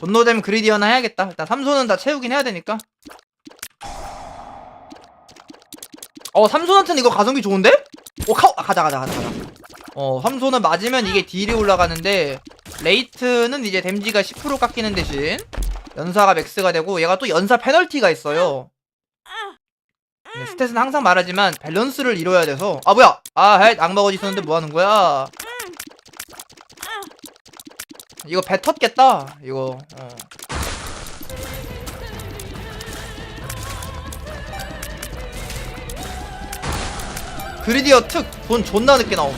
존노잼 그리디어나 해야겠다. 일단 삼손은 다 채우긴 해야 되니까. 어, 삼손한테는 이거 가성비 좋은데? 오, 카우, 아, 가자, 가자, 가자, 가자. 어, 삼손은 맞으면 이게 딜이 올라가는데, 레이트는 이제 댐지가 10% 깎이는 대신, 연사가 맥스가 되고, 얘가 또 연사 페널티가 있어요. 네, 스탯은 항상 말하지만, 밸런스를 이뤄야 돼서, 아, 뭐야! 아, 헷, 악마거지 있었는데 뭐 하는 거야? 이거 배 텄겠다, 이거, 어. 그리디어 특 돈 존나 늦게 나옴.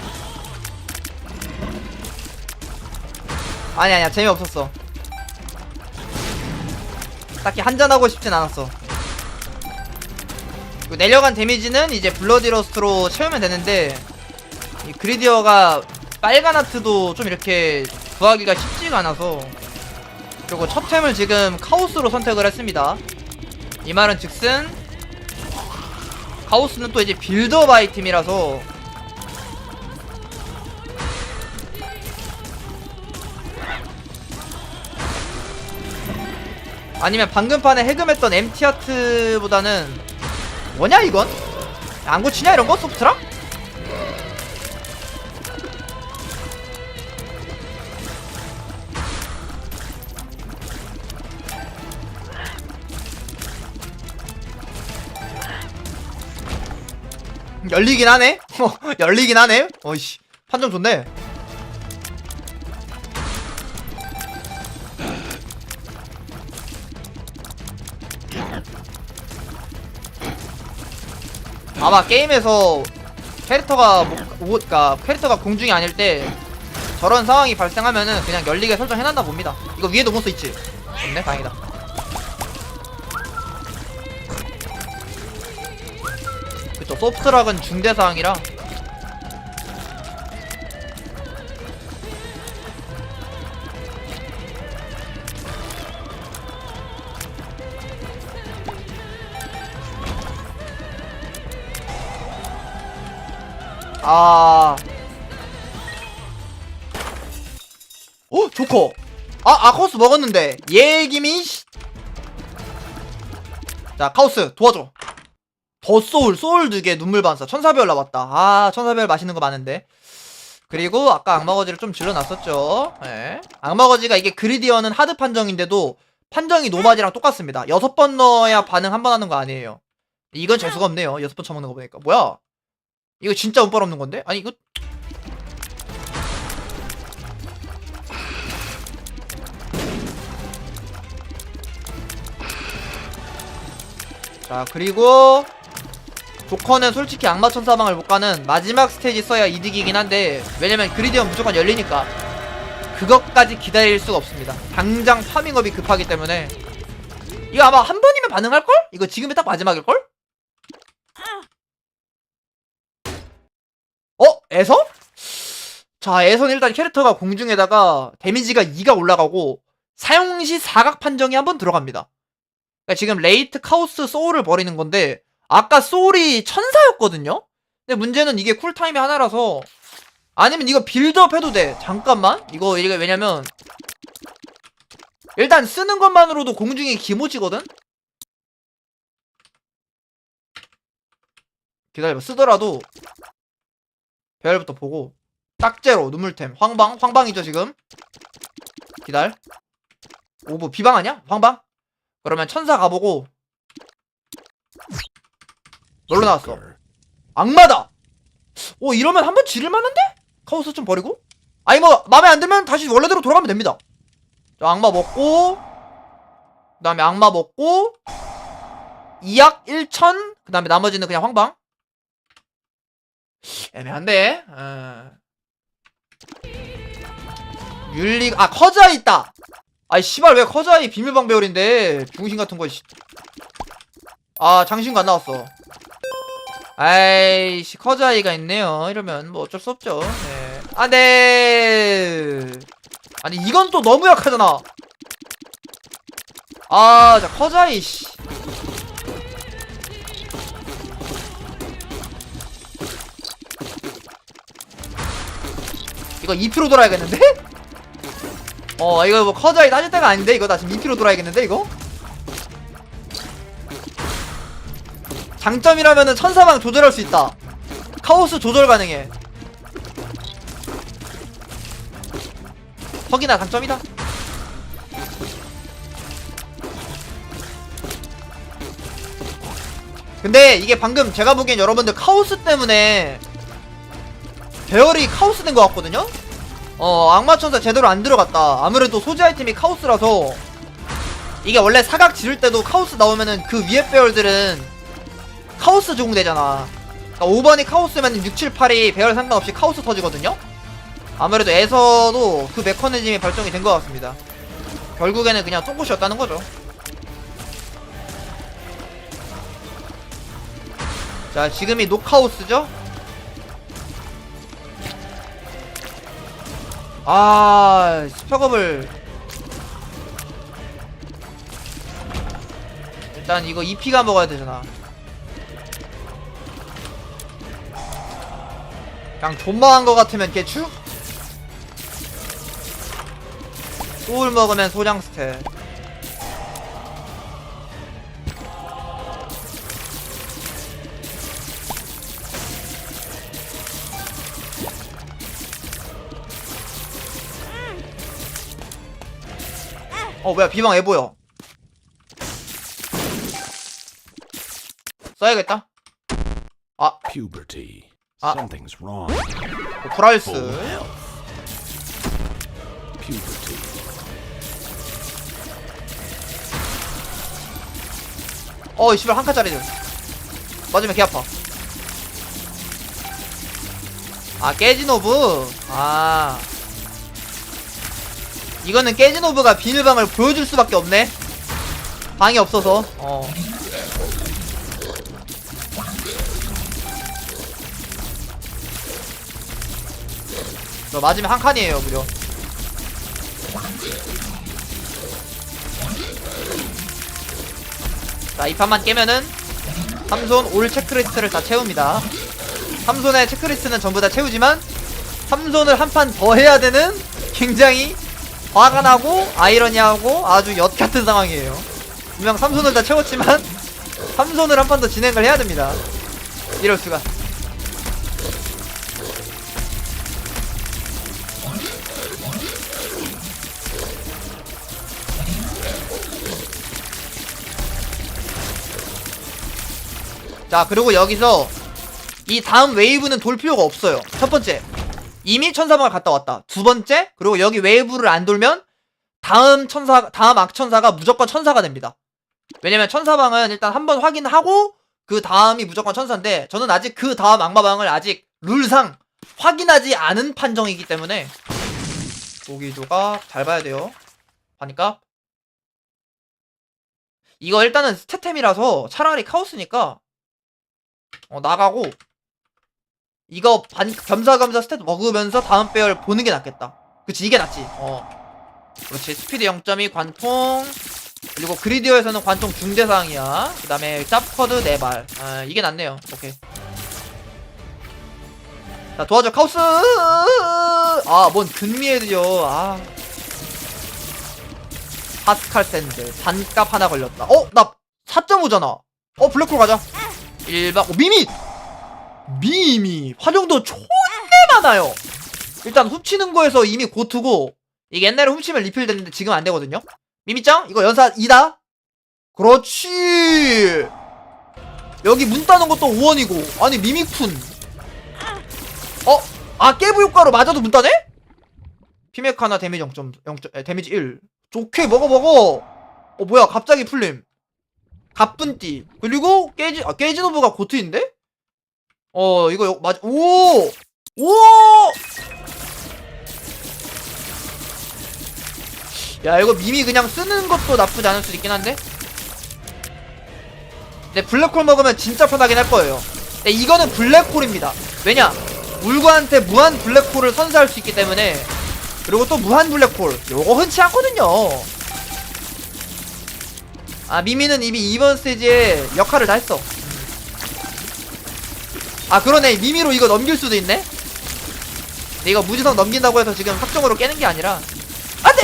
아니 아니야 재미없었어. 딱히 한잔하고 싶진 않았어. 내려간 데미지는 이제 블러디러스트로 채우면 되는데 이 그리디어가 빨간 하트도 좀 이렇게 구하기가 쉽지가 않아서 그리고 첫 템을 지금 카오스로 선택을 했습니다 이 말은 즉슨 카오스는 또 이제 빌더 바이 팀이라서 아니면 방금 판에 해금했던 MT 아트보다는 뭐냐 이건? 안 고치냐 이런 거 소프트랑? 열리긴 하네. 어, 열리긴 하네. 어이씨, 판정 좋네. 아마 게임에서 캐릭터가 뭐, 오, 그니까 캐릭터가 공중이 아닐 때 저런 상황이 발생하면은 그냥 열리게 설정해놨나 봅니다. 이거 위에도 몬스터 있지? 없네, 다행이다. 소프트락은 중대사항이라 아... 오! 조커! 아! 아카우스 먹었는데 얘기미 씨. 자 카우스 도와줘 더 소울, 소울 두 개, 눈물 반사, 천사별 나왔다. 아, 천사별 맛있는 거 많은데. 그리고 아까 악마거지를 좀 질러놨었죠. 예. 악마거지가 이게 그리디어는 하드 판정인데도 판정이 노마지랑 똑같습니다. 여섯 번 넣어야 반응 한 번 하는 거 아니에요. 이건 재수가 없네요. 여섯 번 쳐먹는 거 보니까. 뭐야? 이거 진짜 운빨 없는 건데? 아니, 이거. 자, 그리고 조커는 솔직히 악마 천사망을 못 가는 마지막 스테이지 써야 이득이긴 한데 왜냐면 그리디언 무조건 열리니까 그것까지 기다릴 수가 없습니다. 당장 파밍업이 급하기 때문에 이거 아마 한 번이면 반응할걸? 이거 지금이 딱 마지막일걸? 어? 에서? 자, 에선 일단 캐릭터가 공중에다가 데미지가 2가 올라가고 사용시 사각 판정이 한번 들어갑니다. 그러니까 지금 레이트, 카오스, 소울을 버리는 건데 아까 소울이 천사였거든요? 근데 문제는 이게 쿨타임이 하나라서 아니면 이거 빌드업 해도 돼 잠깐만 이거 이게 왜냐면 일단 쓰는 것만으로도 공중에 기모지거든? 기다려봐 쓰더라도 배열부터 보고 딱제로 눈물템 황방 황방이죠 지금 기다려 오브 비방 아니야? 황방? 그러면 천사 가보고 뭘로 나왔어? 악마다! 오 이러면 한번 지를 만한데? 카오스 좀 버리고? 아니 뭐 맘에 안 들면 다시 원래대로 돌아가면 됩니다 자 악마 먹고 그 다음에 악마 먹고 이약 1000그 다음에 나머지는 그냥 황방 애매한데 어. 율리 아 커자이 있다 아이 씨발 왜 커자이 비밀방 배열인데 중심 같은 거 씨. 아 장신구 안 나왔어 아이씨 커자이가 있네요 이러면 뭐 어쩔 수 없죠 네. 아네 아니 이건 또 너무 약하잖아 아자 커자이 씨 이거 2표로 돌아야겠는데? 어 이거 뭐 커자이 따질 때가 아닌데 이거 나 지금 2피로 돌아야겠는데 이거? 장점이라면은 천사방 조절할 수 있다. 카오스 조절 가능해. 퍽이나 장점이다. 근데 이게 방금 제가 보기엔 여러분들 카오스 때문에 배열이 카오스 된 것 같거든요? 어 악마천사 제대로 안 들어갔다. 아무래도 소지 아이템이 카오스라서. 이게 원래 사각 지를 때도 카오스 나오면은 그 위에 배열들은 카오스 적용되잖아. 그러니까 5번이 카오스면 6, 7, 8이 배열 상관없이 카오스 터지거든요? 아무래도 에서도 그 메커니즘이 발동이 된 것 같습니다. 결국에는 그냥 똥꼬시였다는 거죠. 자 지금이 노카오스죠? 아 스펙업을. 일단 이거 2피가 먹어야 되잖아 그냥 존망한 거 같으면 개추? 소울 먹으면 소량 스탯 어 뭐야 비방 애 보여 써야겠다 Puberty. Ah. Something's wrong. 어, Full health. Puberty. 어 이 씨발 한 칸짜리들 맞으면 개 아파 아 깨지노브 아 이거는 깨지노브가 비밀방을 보여줄 수밖에 없네 방이 없어서 어 저 맞으면 한 칸이에요 무려 자, 이 판만 깨면은 삼손 올 체크리스트를 다 채웁니다. 삼손의 체크리스트는 전부 다 채우지만 삼손을 한 판 더 해야 되는 굉장히 화가 나고 아이러니하고 아주 엿 같은 상황이에요. 분명 삼손을 다 채웠지만 삼손을 한 판 더 진행을 해야 됩니다. 이럴 수가. 자 그리고 여기서 이 다음 웨이브는 돌 필요가 없어요. 첫 번째 이미 천사방을 갔다 왔다. 두 번째 그리고 여기 웨이브를 안 돌면 다음 천사 다음 악천사가 무조건 천사가 됩니다. 왜냐면 천사방은 일단 한번 확인하고 그 다음이 무조건 천사인데 저는 아직 그 다음 악마방을 아직 룰상 확인하지 않은 판정이기 때문에 보기 조각 잘 봐야 돼요 하니까 이거 일단은 스태템이라서 차라리 카오스니까 어, 나가고 이거 반 겸사겸사 스탯 먹으면서 다음 배열 보는 게 낫겠다. 그치 이게 낫지. 어. 그렇지 스피드 0.2 관통 그리고 그리디어에서는 관통 중대사항이야. 그 다음에 짭커드 4발. 아, 이게 낫네요. 오케이. 자 도와줘 카우스. 아뭔 근미애들이요. 아. 파스칼 샌드 반값 하나 걸렸다. 어? 나 4.5잖아. 어 블랙홀 가자. 1박 어, 미미! 미미 화정도 존내 많아요 일단 훔치는 거에서 이미 고트고 이게 옛날에 훔치면 리필 됐는데 지금 안 되거든요 미미짱 이거 연사 2다 그렇지 여기 문 따는 것도 5원이고 아니 미미쿤 어? 아 깨부 효과로 맞아도 문 따네? 피맥 하나 데미지 0. 0 데미지 1 좋게 먹어 먹어 어 뭐야 갑자기 풀림 가뿐띠 그리고 깨지 아 깨지노브가 고트인데? 어 이거 요- 맞 오! 오! 야 이거 미미 그냥 쓰는 것도 나쁘지 않을 수도 있긴 한데 근데 블랙홀 먹으면 진짜 편하긴 할 거예요 근데 이거는 블랙홀입니다 왜냐 물과한테 무한 블랙홀을 선사할 수 있기 때문에 그리고 또 무한 블랙홀 요거 흔치 않거든요. 아 미미는 이미 이번 스테이지에 역할을 다 했어. 아 그러네. 미미로 이거 넘길 수도 있네? 근데 이거 무지성 넘긴다고 해서 지금 확정으로 깨는 게 아니라. 안돼!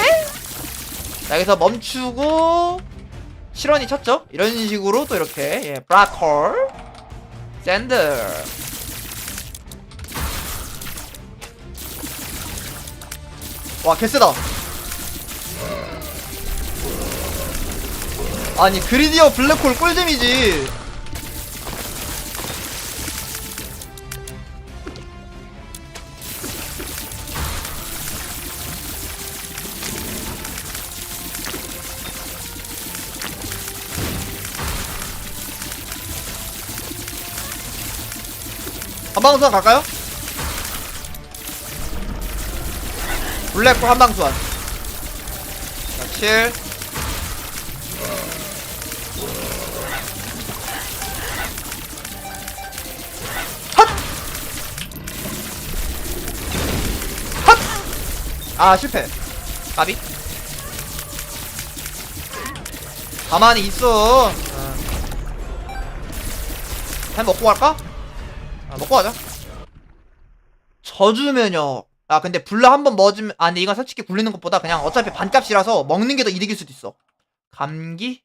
자, 여기서 멈추고 실원이 쳤죠? 이런 식으로 또 이렇게 예, 브라콜 샌드 와 개쎄다 아니 그리디어 블랙홀 꿀잼이지 한방수환 갈까요? 블랙홀 한방수환 자, 7 핫! 핫! 아 실패 까비 가만히 있어 어. 햄 먹고 갈까? 아, 먹고 가자. 저주 면역. 아, 근데 불라 한번 먹으면, 아, 근데 이건 솔직히 굴리는 것보다 그냥 어차피 반값이라서 먹는 게 더 이득일 수도 있어. 감기?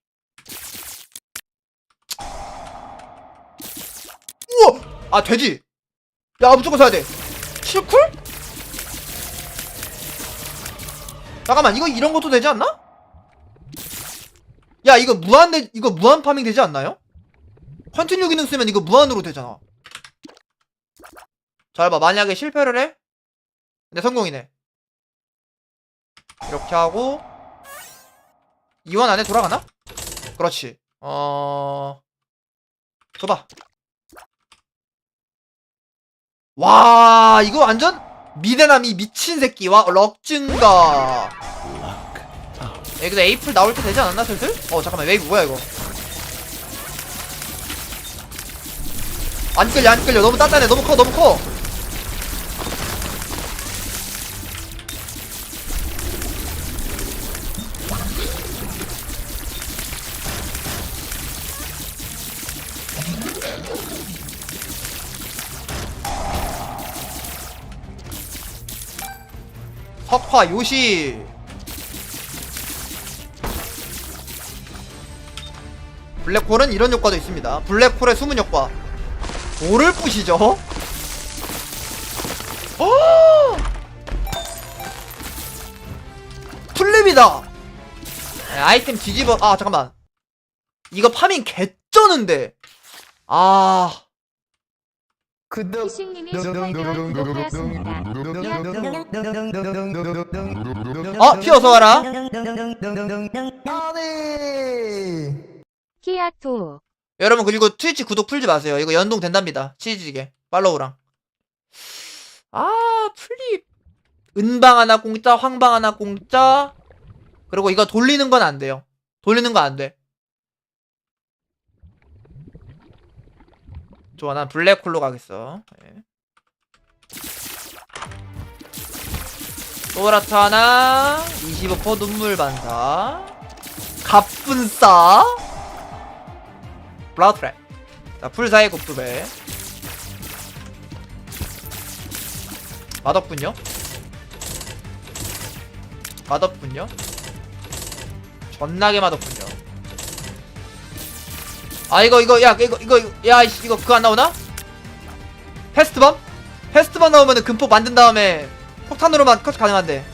우와! 아, 돼지! 야, 무조건 사야 돼. 실쿨? 잠깐만, 이거 이런 것도 되지 않나? 야, 이거 무한, 되, 이거 무한 파밍 되지 않나요? 컨티뉴 기능 쓰면 이거 무한으로 되잖아. 잘 봐. 만약에 실패를 해? 근데 성공이네. 이렇게 하고 이원 안에 돌아가나? 그렇지. 어... 줘봐. 와 이거 완전 미대남이 미친 새끼와 럭 증가. 여기도 에이플 나올 때 되지 않았나 슬슬? 어 잠깐만 웨이브 뭐야 이거? 안 끌려 안 끌려 너무 단단해 너무 커 너무 커. 석화 요시. 블랙홀은 이런 효과도 있습니다. 블랙홀의 숨은 효과. 돌을 부시죠? 어! 플립이다. 네, 아이템 뒤집어 아 잠깐만. 이거 파밍 개쩌는데. 아 구독 피싱님이 18개월 구독하였습니다. 어, 피 어서 와라. 아니 키아토 여러분 그리고 트위치 구독 풀지 마세요. 이거 연동 된답니다. 치즈지게 팔로우랑. 아 플립. 은방 하나 공짜, 황방 하나 공짜. 그리고 이거 돌리는 건 안 돼요. 돌리는 거 안 돼. 좋아, 난 블랙홀로 가겠어. 예. 소라트 하나, 25% 눈물 반사, 갑분싸, 블라우트랩. 자, 풀사의 곡두배. 맛없군요. 맛없군요. 존나게 맛없군요. 아 이거 이거 야 이거 이거 야 이거 그거 안 나오나? 패스트밤? 패스트밤 나오면은 금폭 만든 다음에 폭탄으로만 컷 가능한데.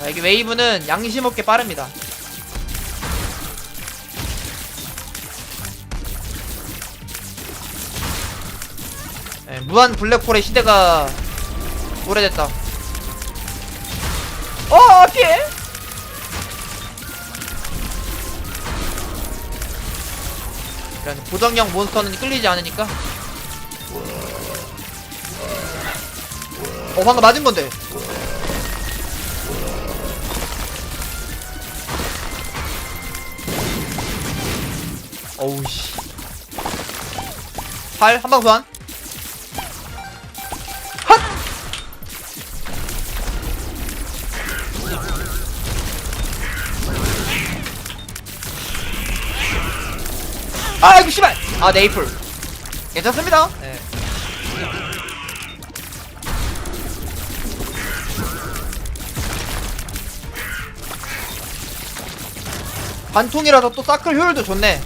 자, 이게 웨이브는 양심 없게 빠릅니다. 예, 무한 블랙홀의 시대가 오래됐다. 어, 피해! 이런 고정형 몬스터는 끌리지 않으니까. 어, 방금 맞은 건데. 어우, 씨. 8, 한방 소환. 아 이거 씨발. 아 네이플. 괜찮습니다. 네. 반통이라서 또 사클 효율도 좋네.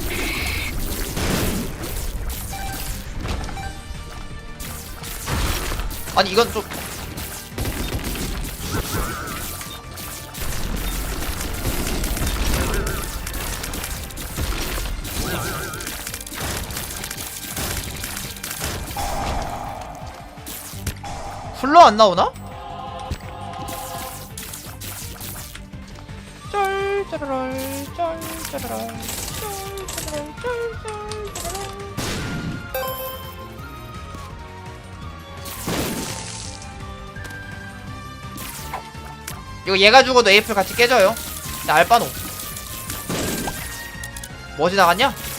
아니 이건 좀 안 나오나? 이거 얘가 죽어도 에이플 같이 깨져요 나 알바노 뭐 지나갔냐?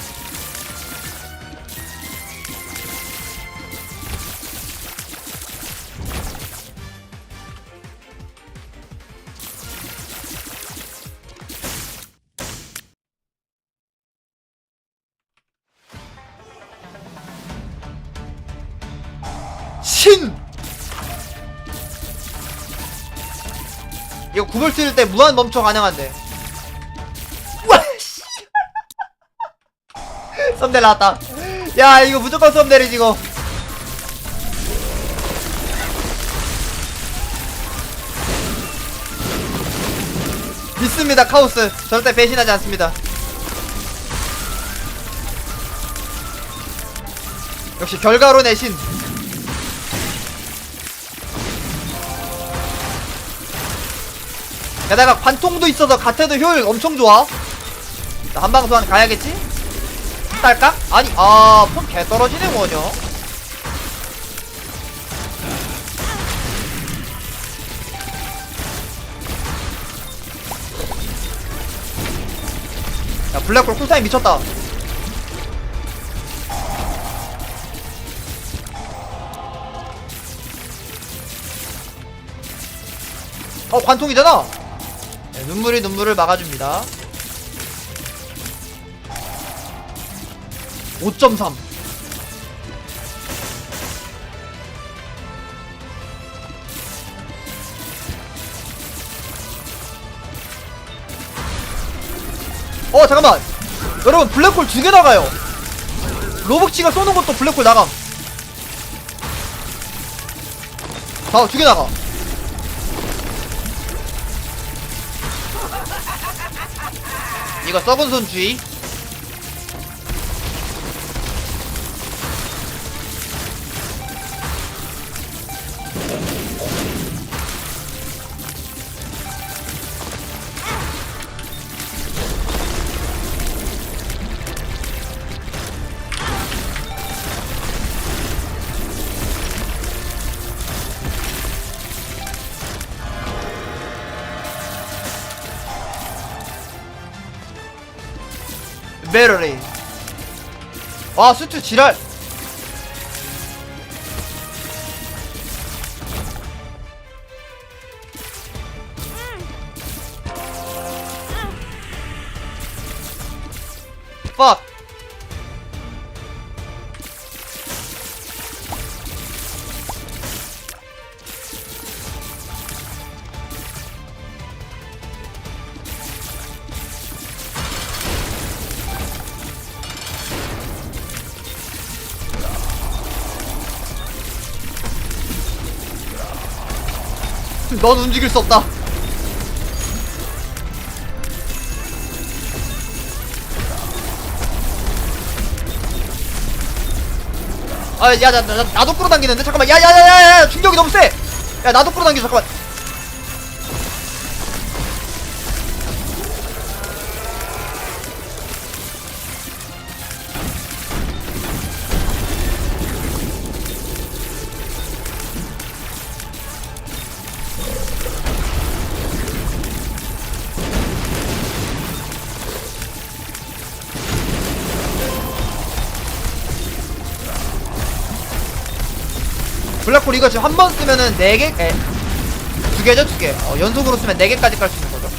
신! 이거 구글 쓸때 무한 멈춰 가능한데. 와, 씨. 썸네일 나왔다. 야, 이거 무조건 썸네일이지, 이거. 믿습니다, 카오스. 절대 배신하지 않습니다. 역시 결과로 내신. 게다가 관통도 있어서 가테도 효율 엄청 좋아. 자, 한방소환 가야겠지? 딸까? 아니, 아, 폰 개 떨어지네, 뭐냐? 야, 블랙홀 쿨타임 미쳤다. 어, 관통이잖아! 네, 눈물이 눈물을 막아줍니다. 5.3. 어, 잠깐만. 여러분, 블랙홀 두 개 나가요. 로벅치가 쏘는 것도 블랙홀 나감. 자, 두 개 나가. 이거 썩은 손 주의. 메러리. 와, 수트 지랄. 넌 움직일 수 없다. 아, 야, 나, 나, 나도 끌어당기는데? 잠깐만, 야, 야, 야, 야, 야, 충격이 너무 세! 야, 나도 끌어당겨, 잠깐만. 블랙홀 이거 지금 한 번 쓰면은 4개? 에, 두 개죠, 두 개. 어, 연속으로 쓰면 4개까지 깔 수 있는 거죠.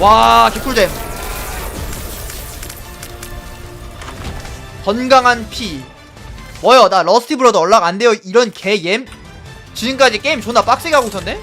와, 개꿀잼. 건강한 피. 뭐요 나 러스티 브로더 연락 안 돼요 이런 개엠 지금까지 게임 존나 빡세게 하고 있었네